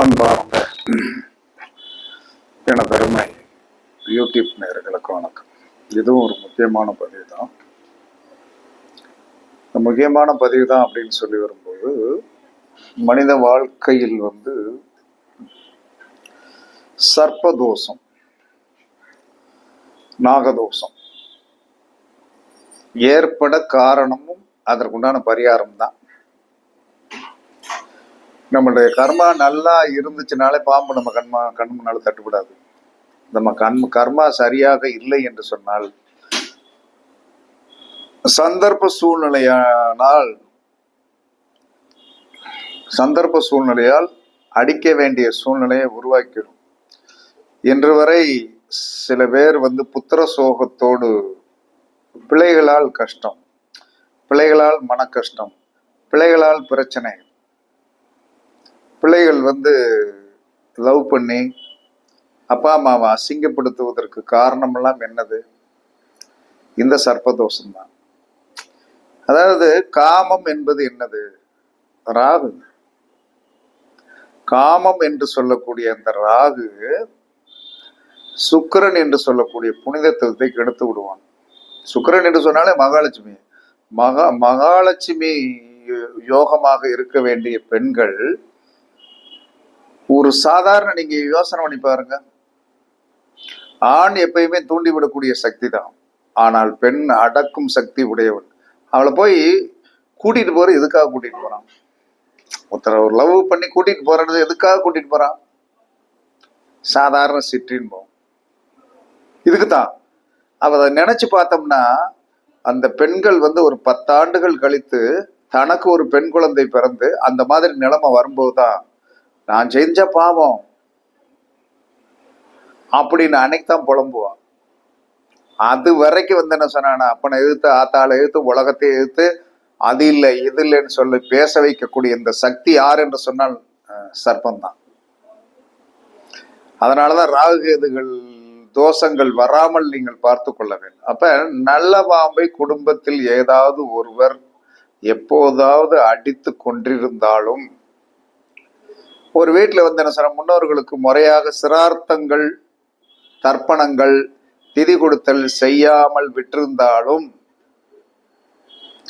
அன்பார்ந்த பெருமை. யூடியூப் நேர்களுக்கு வணக்கம். இதுவும் ஒரு முக்கியமான பதிவு தான் இந்த முக்கியமான பதிவு தான் அப்படின்னு சொல்லி வரும்போது மனித வாழ்க்கையில் வந்து சர்ப்பதோஷம் நாகதோஷம் ஏற்பட காரணமும் அதற்குண்டான பரிகாரம் தான் நம்மளுடைய கர்மா நல்லா இருந்துச்சுனாலே பாம்பு நம்ம கண்மா கண் முன்னால தட்டுப்படாது நம்ம கண் கர்மா சரியாக இல்லை என்று சொன்னால் சந்தர்ப்ப சூழ்நிலையானால் சந்தர்ப்ப சூழ்நிலையால் அடிக்க வேண்டிய சூழ்நிலையை உருவாக்கிடும் இன்று வரை சில பேர் வந்து புத்திர சோகத்தோடு பிள்ளைகளால் கஷ்டம் பிள்ளைகளால் மன கஷ்டம் பிள்ளைகளால் பிரச்சனை பிள்ளைகள் வந்து லவ் பண்ணி அப்பா அம்மாவை அசிங்கப்படுத்துவதற்கு காரணமெல்லாம் என்னது? இந்த சர்ப்பதோஷம் தான் அதாவது காமம் என்பது என்னது? ராகு. காமம் என்று சொல்லக்கூடிய அந்த ராகு சுக்கரன் என்று சொல்லக்கூடிய புனிதத்துவத்தை கெடுத்து விடுவான். சுக்கரன் என்று சொன்னாலே மகாலட்சுமி. மகா மகாலட்சுமி யோகமாக இருக்க வேண்டிய பெண்கள் ஒரு சாதாரண நீங்க யோசனை பண்ணி பாருங்க. ஆண் எப்பயுமே தூண்டிவிடக்கூடிய சக்தி தான். ஆனால் பெண் அடக்கும் சக்தி உடையவள். அவளை போய் கூட்டிட்டு போற எதுக்காக கூட்டிட்டு போறான்? ஒருத்தரை ஒரு லவ் பண்ணி கூட்டிட்டு போறது எதுக்காக கூட்டிட்டு போறான்? சாதாரண சிற்றின்பம். இதுக்கு தான் அவ அதை நினைச்சு பார்த்தோம்னா அந்த பெண்கள் வந்து ஒரு பத்தாண்டுகள் கழித்து தனக்கு ஒரு பெண் குழந்தை பிறந்து அந்த மாதிரி நிலைமை வரும்போது தான் நான் செஞ்ச பாவம். அப்படின்னு அன்னைக்கு தான் புலம்புவான் அது வரைக்கும் வந்து என்ன சொன்னானா அப்பனை எதிர்த்து ஆத்தாளை எதிர்த்து உலகத்தை எதிர்த்து அது இல்லை இது இல்லைன்னு சொல்லி பேச வைக்கக்கூடிய இந்த சக்தி யார் என்று சொன்னால் சர்ப்பம் தான் அதனாலதான் ராகுகேதுகள் தோஷங்கள் வராமல் நீங்கள் பார்த்து கொள்ள வேண்டும். அப்ப நல்ல பாம்பை குடும்பத்தில் ஏதாவது ஒருவர் எப்போதாவது அடித்து கொண்டிருந்தாலும் ஒரு வீட்டில் வந்து என்ன சொன்ன முன்னோர்களுக்கு முறையாக சிரார்த்தங்கள் தர்ப்பணங்கள் திதி கொடுத்தல் செய்யாமல் விட்டிருந்தாலும்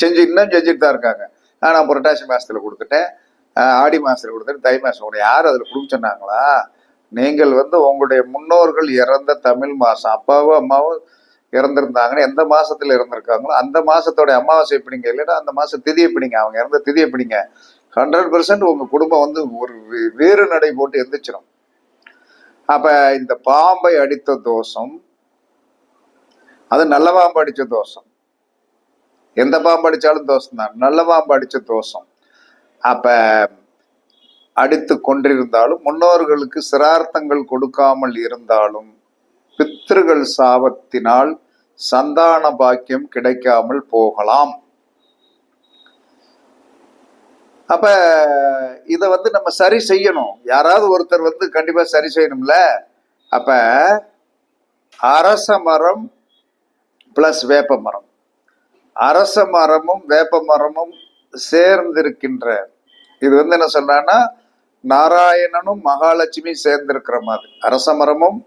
செஞ்சு இன்னும் செஞ்சுட்டு தான் இருக்காங்க. ஆனால் நான் புரட்டாசி மாதத்தில் கொடுத்துட்டேன். ஆடி மாதத்தில் கொடுத்துட்டேன். தை மாதம் உங்களை யார் அதில் கொடுக்க சொன்னாங்களா? நீங்கள் வந்து உங்களுடைய முன்னோர்கள் இறந்த தமிழ் மாதம் அப்பாவும் அம்மாவும் இறந்துருந்தாங்கன்னா எந்த மாசத்துல இறந்துருக்காங்களோ அந்த மாசத்தோட அமாவாசை எப்படிங்க? இல்லைன்னா அந்த மாசம் திதி எப்படிங்க? அவங்க இறந்த திதி எப்படிங்க? ஹண்ட்ரட் பர்சன்ட் உங்கள் குடும்பம் வந்து ஒரு வேறு நடை போட்டு எந்திரிச்சிடும் அப்போ இந்த பாம்பை அடித்த தோஷம் அது நல்ல பாம்பு அடித்த தோஷம். எந்த பாம்பு அடித்தாலும் தோஷம் தான் நல்ல பாம்பு அடித்த தோஷம். அப்போ அடித்து கொண்டிருந்தாலும் முன்னோர்களுக்கு சிரார்த்தங்கள் கொடுக்காமல் இருந்தாலும் பித்திருகள் சாபத்தினால் சந்தான பாக்கியம் கிடைக்காமல் போகலாம். அப்ப இத வந்து நம்ம சரி செய்யணும். யாராவது ஒருத்தர் வந்து கண்டிப்பா சரி செய்யணும்ல. அப்ப அரச மரம் பிளஸ் வேப்ப மரம். அரச மரமும் வேப்ப மரமும் சேர்ந்திருக்கின்ற இது வந்து என்ன சொல்றான்னா நாராயணனும் மகாலட்சுமி சேர்ந்திருக்கிற மாதிரி. அரச மரமும்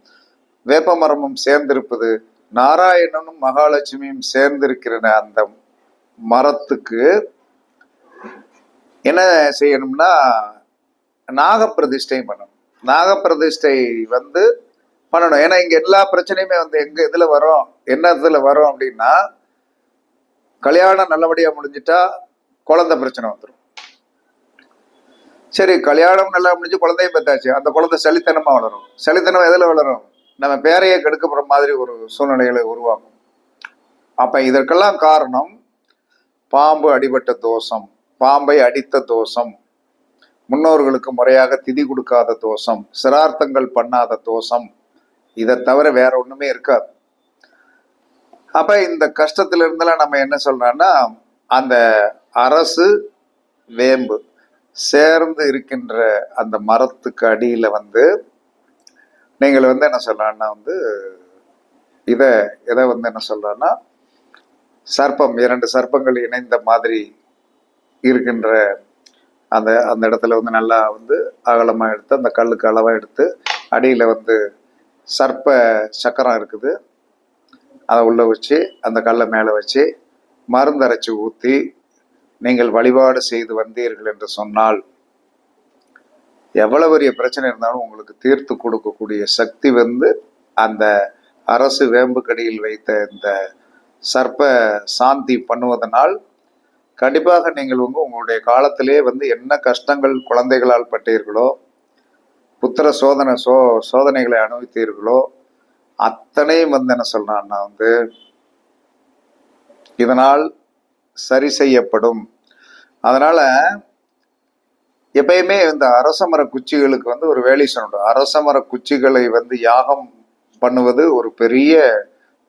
வேப்ப மரமும் சேர்ந்திருப்பது நாராயணனும் மகாலட்சுமியும் சேர்ந்திருக்கிற அந்த மரத்துக்கு என்ன செய்யணும்னா நாகப்பிரதிஷ்டை பண்ணணும். நாகப்பிரதிஷ்டை வந்து பண்ணணும். ஏன்னா இங்க எல்லா பிரச்சனையுமே வந்து எங்க இதுல வரும் என்ன இதுல வரும் அப்படின்னா கல்யாணம் நல்லபடியா முடிஞ்சிட்டா குழந்தை பிரச்சனை வந்துடும் சரி கல்யாணம் நல்லா முடிஞ்சு குழந்தையும் பெத்தாச்சு. அந்த குழந்தை சலித்தனமா வளரும். சளித்தனம் எதுல வளரும்? நம்ம பேரையை கெடுக்கப்படுற மாதிரி ஒரு சூழ்நிலைகளை உருவாகும். அப்ப இதற்கெல்லாம் காரணம் பாம்பு அடிபட்ட தோஷம். பாம்பை அடித்த தோஷம். முன்னோர்களுக்கு முறையாக திதி கொடுக்காத தோஷம். சிரார்த்தங்கள் பண்ணாத தோஷம். இதை தவிர வேற ஒண்ணுமே இருக்காது. அப்ப இந்த கஷ்டத்துல இருந்தெல்லாம் நம்ம என்ன சொல்றோம்னா அந்த அரசு வேம்பு சேர்ந்து இருக்கின்ற அந்த மரத்துக்கு அடியில வந்து நீங்கள் வந்து என்ன சொல்லலாம்னா வந்து இதை எதை வந்து என்ன சொல்றோம்னா சர்ப்பம் இரண்டு சர்ப்பங்கள் இணைந்த மாதிரி இருக்கின்ற அந்த அந்த இடத்துல வந்து நல்லா வந்து அகலமாக எடுத்து அந்த கல்லுக்கு அளவாக எடுத்து அடியில் வந்து சர்ப்ப சக்கரம் இருக்குது. அதை உள்ளே வச்சு அந்த கல்லை மேலே வச்சு மருந்தரைச்சி ஊற்றி நீங்கள் வழிபாடு செய்து வந்தீர்கள் என்று சொன்னால் எவ்வளோ பெரிய பிரச்சனை இருந்தாலும் உங்களுக்கு தீர்த்து கொடுக்கக்கூடிய சக்தி வந்து அந்த அரசு வேம்புக்கடியில் வைத்த இந்த சர்ப்ப சாந்தி பண்ணுவதனால் கண்டிப்பாக நீங்கள் வந்து உங்களுடைய காலத்திலே வந்து என்ன கஷ்டங்கள் குழந்தைகளால் பட்டீர்களோ புத்திர சோதனை சோ சோதனைகளை அனுபவித்தீர்களோ அத்தனையும் வந்து என்ன சொல்றான்னா வந்து இதனால் சரி செய்யப்படும். அதனால எப்பயுமே இந்த அரசமர குச்சிகளுக்கு வந்து ஒரு வேலை சொல்லணும். அரசமர குச்சிகளை வந்து யாகம் பண்ணுவது ஒரு பெரிய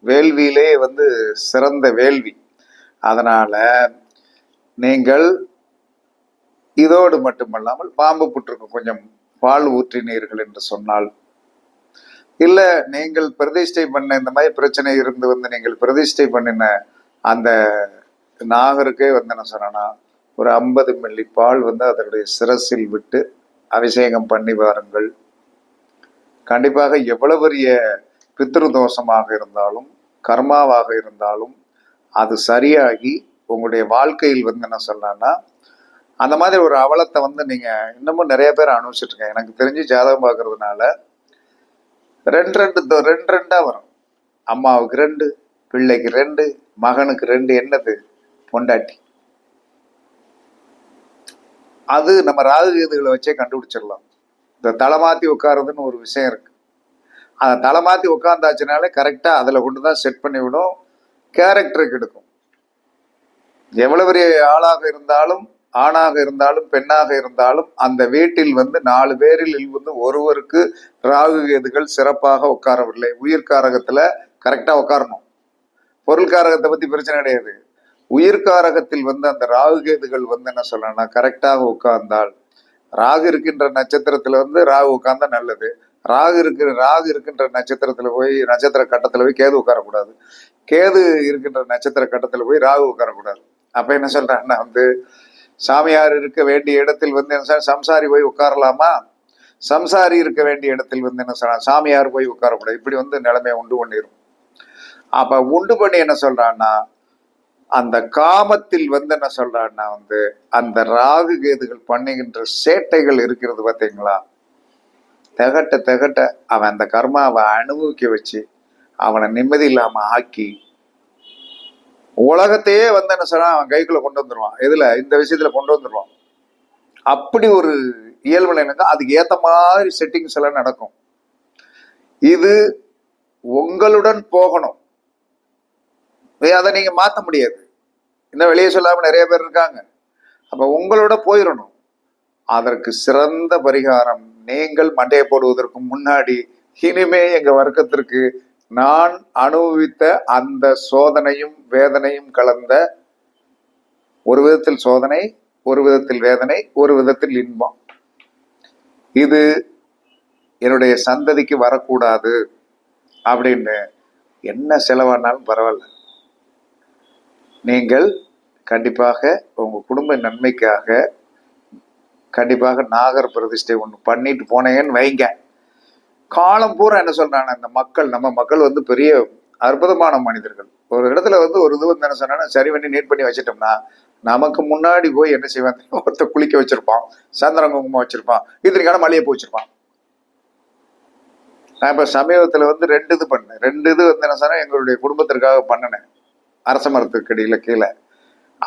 வேள்வியிலே வந்து சிறந்த வேள்வி. அதனால நீங்கள் இதோடு மட்டுமல்லாமல் பாம்பு புற்றுக்கு கொஞ்சம் பால் ஊற்றினீர்கள் என்று சொன்னால் இல்ல நீங்கள் பிரதிஷ்டை பண்ண இந்த மாதிரி பிரச்சனை இருந்து வந்து நீங்கள் பிரதிஷ்டை பண்ணின அந்த நாகருக்கே வந்து என்ன சொன்னா ஒரு ஐம்பது மில்லி பால் வந்து அதனுடைய சிரசில் விட்டு அபிஷேகம் பண்ணி வாருங்கள். கண்டிப்பாக எவ்வளவு பெரிய பித்ரு தோஷமாக இருந்தாலும் கர்மாவாக இருந்தாலும் அது சரியாகி உங்களுடைய வாழ்க்கையில் வந்து என்ன சொல்லலாம்னா அந்த மாதிரி ஒரு அவலத்தை வந்து நீங்கள் இன்னமும் நிறைய பேர் அனுபவிச்சுட்ருக்கேன் எனக்கு தெரிஞ்சு ஜாதகம் பார்க்குறதுனால ரெண்டு ரெண்டு தோ- ரெண்டு ரெண்டாக வரும். அம்மாவுக்கு ரெண்டு பிள்ளைக்கு ரெண்டு மகனுக்கு ரெண்டு என்னது? பொண்டாட்டி. அது நம்ம ராகு கேதுகளை வச்சே கண்டுபிடிச்சிடலாம். இந்த தலை மாற்றி உட்காருதுன்னு ஒரு விஷயம் இருக்கு. அதை தலை மாற்றி உட்காந்தாச்சுனாலே கரெக்டாக அதில் கொண்டு தான் செட் பண்ணி விடும் கேரக்டருக்கு எடுக்கும். எவ்வளவு பெரிய ஆளாக இருந்தாலும் ஆணாக இருந்தாலும் பெண்ணாக இருந்தாலும் அந்த வீட்டில் வந்து நாலு பேரில் வந்து ஒருவருக்கு ராகு கேதுகள் சிறப்பாக உட்காரவில்லை. உயிர்காரகத்துல கரெக்டா உட்காரணும். பொருள்காரகத்தை பத்தி பிரச்சனை கிடையாது. உயிர்காரகத்தில் வந்து அந்த ராகு கேதுகள் வந்து என்ன சொல்லணும்னா கரெக்டாக உட்கார்ந்தால் ராகு இருக்கின்ற நட்சத்திரத்துல வந்து ராகு உட்கார்ந்தா நல்லது. ராகு இருக்கிற ராகு இருக்கின்ற நட்சத்திரத்துல போய் நட்சத்திர கட்டத்துல போய் கேது உட்காரக்கூடாது. கேது இருக்கின்ற நட்சத்திர கட்டத்துல போய் ராகு உட்காரக்கூடாது. அப்ப என்ன சொல்கிறான்னா வந்து சாமியார் இருக்க வேண்டிய இடத்தில் வந்து என்ன சொல்ற, சம்சாரி போய் உட்காரலாமா? சம்சாரி இருக்க வேண்டிய இடத்தில் வந்து என்ன சொல்றான் சாமியார் போய் உட்காரக்கூடாது. இப்படி வந்து நிலைமையை உண்டு பண்ணிடும் அப்ப உண்டு பண்ணி என்ன சொல்றான்னா அந்த காமத்தில் வந்து என்ன சொல்றான்னா வந்து அந்த ராகு கேதுகள் பண்ணுகின்ற சேட்டைகள் இருக்கிறது பாத்தீங்களா? திகட்ட திகட்ட அவன் அந்த கர்மாவை அனுபவிக்க வச்சு அவனை நிம்மதி இல்லாம ஆக்கி உலகத்தையே வந்து என்ன சொன்னா அவன் கைக்குள்ள கொண்டு வந்துருவான். எதுல? இந்த விஷயத்துல கொண்டு வந்துருவான். அப்படி ஒரு இயல்பு நிலைங்க அதுக்கு ஏத்த மாதிரி செட்டிங்ஸ் எல்லாம் நடக்கும். இது உங்களுடன் போகணும். அதை நீங்க மாத்த முடியாது. இன்னும் வெளியே சொல்லாம நிறைய பேர் இருக்காங்க. அப்ப உங்களோட போயிடணும். அதற்கு சிறந்த பரிகாரம் நீங்கள் மண்டையை போடுவதற்கு முன்னாடி இனிமே எங்க வர்க்கத்திற்கு நான் அனுபவித்த அந்த சோதனையும் வேதனையும் கலந்த ஒரு விதத்தில் சோதனை ஒரு விதத்தில் வேதனை ஒரு விதத்தில் இன்பம். இது என்னுடைய சந்ததிக்கு வரக்கூடாது அப்படின்னு என்ன செலவானாலும் பரவாயில்ல. நீங்கள் கண்டிப்பாக உங்கள் குடும்ப நன்மைக்காக கண்டிப்பாக நாகர் பிரதிஷ்டை ஒன்று பண்ணிட்டு போனேன்னு வைங்க. காலம் பூரா என்ன சொல்றாங்க இந்த மக்கள் நம்ம மக்கள் வந்து பெரிய அற்புதமான மனிதர்கள். ஒரு இடத்துல வந்து ஒரு இது வந்து என்ன சொன்னா சரி பண்ணி நீட் பண்ணி வச்சிட்டோம்னா நமக்கு முன்னாடி போய் என்ன செய்வான்? ஒருத்த குளிக்க வச்சிருப்பான் சந்திரன் குங்குமம் வச்சிருப்பான் இத்தனைக்கான மளிகை வச்சிருப்பான். நான் இப்ப சமீபத்துல வந்து ரெண்டு இது பண்ணேன். ரெண்டு இது வந்து என்ன சொன்னா எங்களுடைய குடும்பத்திற்காக பண்ணினேன். அரச மரத்துக்கு அடியில கீழே.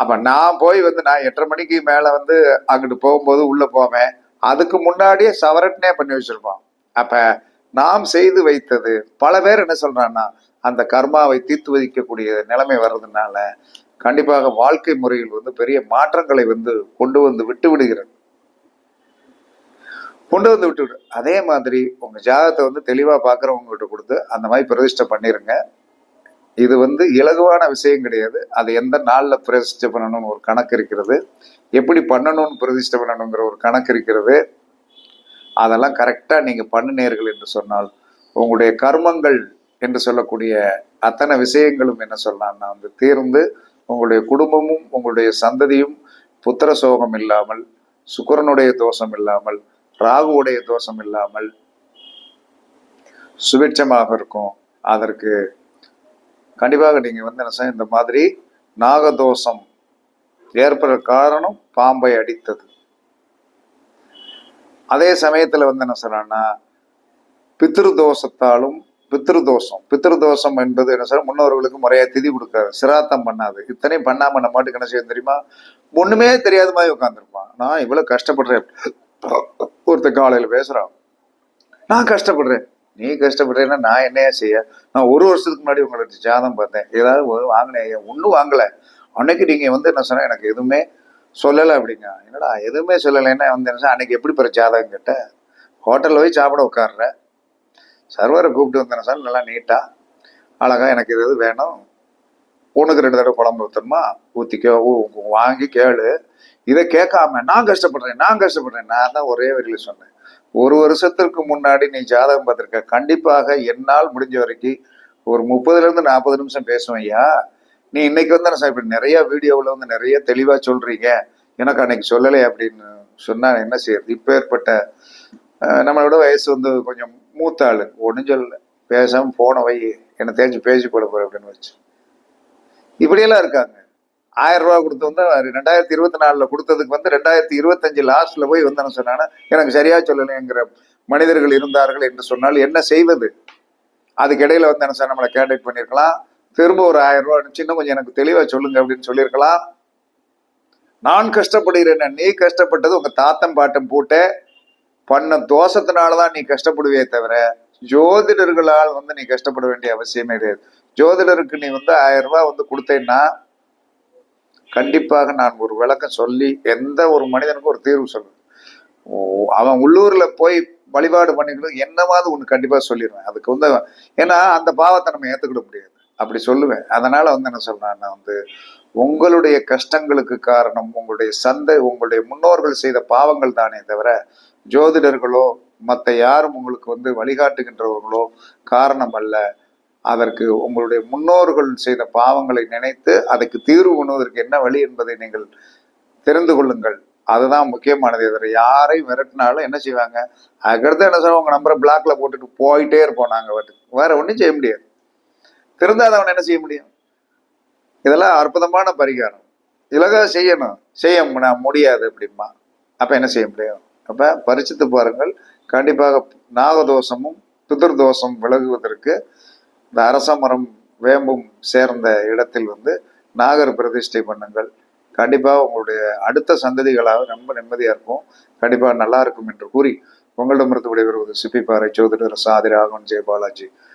அப்ப நான் போய் வந்து நான் எட்டரை மணிக்கு மேல வந்து அங்கிட்டு போகும்போது உள்ள போவேன். அதுக்கு முன்னாடியே சவரட்னே பண்ணி வச்சிருப்பான். அப்ப நாம் செய்து வைத்தது. பல பேர் என்ன சொல்றான்னா அந்த கர்மாவை தீர்த்து வைக்கக்கூடிய நிலைமை வர்றதுனால கண்டிப்பாக வாழ்க்கை முறையில் வந்து பெரிய மாற்றங்களை வந்து கொண்டு வந்து விட்டு விடுகிறது. கொண்டு வந்து விட்டு விடு. அதே மாதிரி உங்க ஜாதகத்தை வந்து தெளிவா பாக்குறவங்ககிட்ட கொடுத்து அந்த மாதிரி பிரதிஷ்டை பண்ணிருங்க. இது வந்து இலகுவான விஷயம் கிடையாது. அது எந்த நாளில் பிரதிஷ்டை பண்ணணும்னு ஒரு கணக்கு இருக்கிறது. எப்படி பண்ணணும்னு பிரதிஷ்டை பண்ணணுங்கிற ஒரு கணக்கு இருக்கிறது. அதெல்லாம் கரெக்டாக நீங்கள் பண்ணினீர்கள் என்று சொன்னால் உங்களுடைய கர்மங்கள் என்று சொல்லக்கூடிய அத்தனை விஷயங்களும் என்ன சொல்லலாம்னா வந்து தீர்ந்து உங்களுடைய குடும்பமும் உங்களுடைய சந்ததியும் புத்திர சோகம் இல்லாமல் சுக்கரனுடைய தோஷம் இல்லாமல் ராகுவுடைய தோஷம் இல்லாமல் சுபிட்சமாக இருக்கும். அதற்கு கண்டிப்பாக நீங்கள் வந்து என்ன செய்ய இந்த மாதிரி நாகதோஷம் ஏற்படுற காரணம் பாம்பை அடித்தது. அதே சமயத்தில் வந்து என்ன சொல்கிறான்னா பித்திருதோஷத்தாலும் பித்திருதோஷம் பித்திருதோஷம் தோஷம் என்பது என்ன சொல்ற முன்னோர்களுக்கு முறையாக திதி கொடுக்காது சிராத்தம் பண்ணாது. இத்தனையும் பண்ணாமல் நம்ம மாட்டுக்கு என்ன செய்யும் தெரியுமா? ஒன்றுமே தெரியாத மாதிரி உட்காந்துருப்பான் நான் இவ்வளோ கஷ்டப்படுறேன். ஒருத்தர் காலையில் பேசுகிறான் நான் கஷ்டப்படுறேன். நீ கஷ்டப்படுறேன்னா நான் என்னையா செய்ய? நான் ஒரு வருஷத்துக்கு முன்னாடி உங்களோட ஜாதம் பார்த்தேன். ஏதாவது வாங்கினேன். ஒன்றும் வாங்கலை. அன்னைக்கு நீங்கள் வந்து என்ன சொன்னால் எனக்கு எதுவுமே சொல்லலை அப்படிங்க. என்னடா எதுவுமே சொல்லலைன்னா வந்து என்ன அன்னைக்கு எப்படி பிற ஜாதகம் ஹோட்டலில் போய் சாப்பிட உட்கார்ற. சர்வரை கூப்பிட்டு வந்தேன் சார் நல்லா நீட்டாக அழகா எனக்கு இது எது வேணும்? உனக்கு ரெண்டு தடவை குழம்பு ஊற்றணுமா ஊற்றிக்கோ வாங்கி கேளு. இதை கேட்காம நான் கஷ்டப்படுறேன் நான் கஷ்டப்படுறேன். நான் தான் ஒரே வரியில் சொன்னேன். ஒரு வருஷத்திற்கு முன்னாடி நீ ஜாதகம் பார்த்துருக்க. கண்டிப்பாக என்னால் முடிஞ்ச வரைக்கும் ஒரு முப்பதுலேருந்து நாற்பது நிமிஷம் பேசுவேன் ஐயா. நீ இன்னைக்கு வந்து நான் இப்படி நிறைய வீடியோவில் வந்து நிறைய தெளிவாக சொல்றீங்க? எனக்கு அன்னைக்கு சொல்லலை அப்படின்னு சொன்னால் என்ன செய்யறது? இப்போ ஏற்பட்ட நம்மளோட வயசு வந்து கொஞ்சம் மூத்த ஆளு. ஒன்றும் சொல்லல பேசாமல் போன வை. என்னை தேய்ச்சி பேசி போட போற அப்படின்னு வச்சு. இப்படியெல்லாம் இருக்காங்க. ஆயிரம் ரூபா கொடுத்து வந்து ரெண்டாயிரத்தி இருபத்தி நாலில் கொடுத்ததுக்கு வந்து ரெண்டாயிரத்தி இருபத்தஞ்சு லாஸ்ட்ல போய் வந்து என்ன எனக்கு சரியா சொல்லலைங்கிற மனிதர்கள் இருந்தார்கள் என்று சொன்னால் என்ன செய்வது? அதுக்கிடையில் வந்து என்ன சார் நம்மளை கேண்டக்ட் பண்ணிருக்கலாம் திரும்ப ஒரு ஆயிரம் ரூபாய் அனுப்பிச்சு இன்னும் கொஞ்சம் எனக்கு தெளிவாக சொல்லுங்க அப்படின்னு சொல்லியிருக்கலாம். நான் கஷ்டப்படுகிறேன் நீ கஷ்டப்பட்டது உங்கள் தாத்தன் பாட்டம் போட்டு பண்ண தோஷத்தினாலதான் நீ கஷ்டப்படுவே தவிர ஜோதிடர்களால் வந்து நீ கஷ்டப்பட வேண்டிய அவசியமே கிடையாது. ஜோதிடருக்கு நீ வந்து ஆயிரம் ரூபாய் வந்து கொடுத்தேன்னா கண்டிப்பாக நான் ஒரு விளக்கம் சொல்லி எந்த ஒரு மனிதனுக்கும் ஒரு தீர்வு சொல்லுவேன் ஓ, அவன் உள்ளூரில் போய் வழிபாடு பண்ணிக்கணும் என்னவாவது ஒன்று கண்டிப்பாக சொல்லிடுவேன். அதுக்கு வந்து ஏன்னா அந்த பாவத்தை நம்ம ஏற்றுக்கிட முடியாது. அப்படி சொல்லுவேன். அதனால வந்து என்ன சொல்றேன் வந்து உங்களுடைய கஷ்டங்களுக்கு காரணம் உங்களுடைய சந்தை உங்களுடைய முன்னோர்கள் செய்த பாவங்கள் தானே தவிர ஜோதிடர்களோ மற்ற யாரும் உங்களுக்கு வந்து வழிகாட்டுகின்றவர்களோ காரணம் அல்ல. அதற்கு உங்களுடைய முன்னோர்கள் செய்த பாவங்களை நினைத்து அதுக்கு தீர்வு பண்ணுவதற்கு என்ன வழி என்பதை நீங்கள் தெரிந்து கொள்ளுங்கள். அதுதான் முக்கியமானது. இதில் யாரை மிரட்டினாலும் என்ன செய்வாங்க? அதுக்கடுத்து என்ன சொல்லுவாங்க? உங்கள் நம்பரை பிளாக்ல போட்டுட்டு போயிட்டே இருப்போம் நாங்கள் வேற ஒன்றும் செய்ய முடியாது. திருந்தாதவன் என்ன செய்ய முடியும்? இதெல்லாம் அற்புதமான பரிகாரம். இலகா செய்யணும். செய்ய முடியாது அப்படிமா அப்ப என்ன செய்ய முடியும்? அப்ப பரிச்சித்து பாருங்கள். கண்டிப்பாக நாகதோஷமும் பிதிர்தோஷம் விலகுவதற்கு இந்த அரச மரம் வேம்பும் சேர்ந்த இடத்தில் வந்து நாகர் பிரதிஷ்டை பண்ணுங்கள். கண்டிப்பாக உங்களுடைய அடுத்த சந்ததிகளாக ரொம்ப நிம்மதியாக இருக்கும். கண்டிப்பாக நல்லா இருக்கும் என்று கூறி உங்களிடமிருந்து விடைபெறுவது சிப்பிப்பாறை ஜோதிடர் சாதி ராகவன் ஜெயபாலாஜி.